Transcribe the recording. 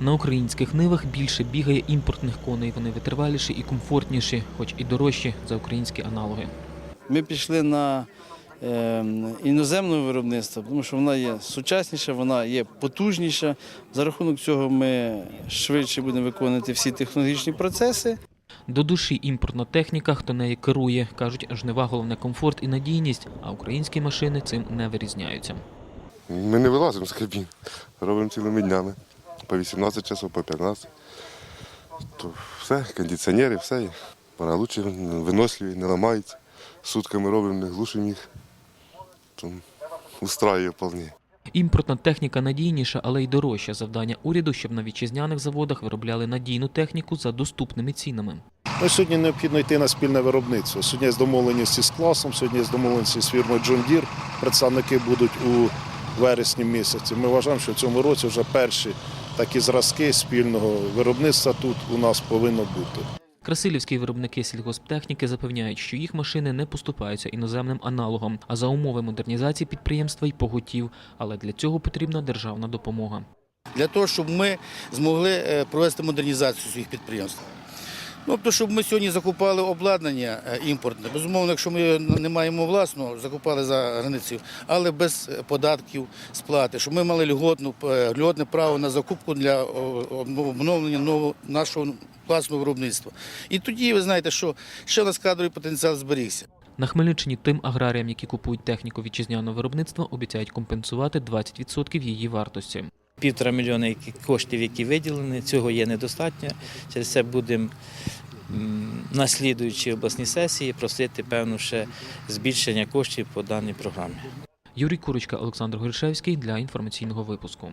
На українських нивах більше бігає імпортних коней. Вони витриваліші і комфортніші, хоч і дорожчі за українські аналоги. Ми пішли на е, іноземне виробництво, тому що вона є сучасніша, вона є потужніша. За рахунок цього ми швидше будемо виконувати всі технологічні процеси. До душі імпортна техніка, хто нею керує. Кажуть, жнива головне комфорт і надійність, а українські машини цим не вирізняються. Ми не вилазимо з кабін, робимо цілими днями. По 18 часов, по 15. То все, кондиціонери, все. Вона лучше, виносливі, не ламаються. Сутками робимо, не глушимо їх. То устраює вполне. Імпортна техніка надійніша, але й дорожча. Завдання уряду, щоб на вітчизняних заводах виробляли надійну техніку за доступними цінами. Ну, сьогодні необхідно йти на спільне виробництво. Сьогодні є домовленості з класом, сьогодні є домовленості з фірмою John Deere. Представники будуть у вересні місяці. Ми вважаємо, що в цьому році вже перші такі зразки спільного виробництва тут у нас повинно бути. Красилівські виробники сільгосптехніки запевняють, що їх машини не поступаються іноземним аналогам, а за умови модернізації підприємства й поготів. Але для цього потрібна державна допомога. для того, щоб ми змогли е, провести модернізацію своїх підприємств. Ну, тобто, щоб ми сьогодні закупали обладнання е, імпортне. Безумовно, якщо ми не маємо власного, закупали за границею, але без е, податків сплати, щоб ми мали льготну, е, льготне право на закупку для обновлення нового нашого власного виробництва. І тоді ви знаєте, що ще у нас кадровий потенціал зберігся. На Хмельниччині тим аграріям, які купують техніку вітчизняного виробництва, обіцяють компенсувати 20% її вартості. Півтора мільйона коштів, які виділені, цього є недостатньо. Через це будемо на слідуючій обласній сесії просити певно ще збільшення коштів по даній програмі. Юрій Курочка, Олександр Горішевський для інформаційного випуску.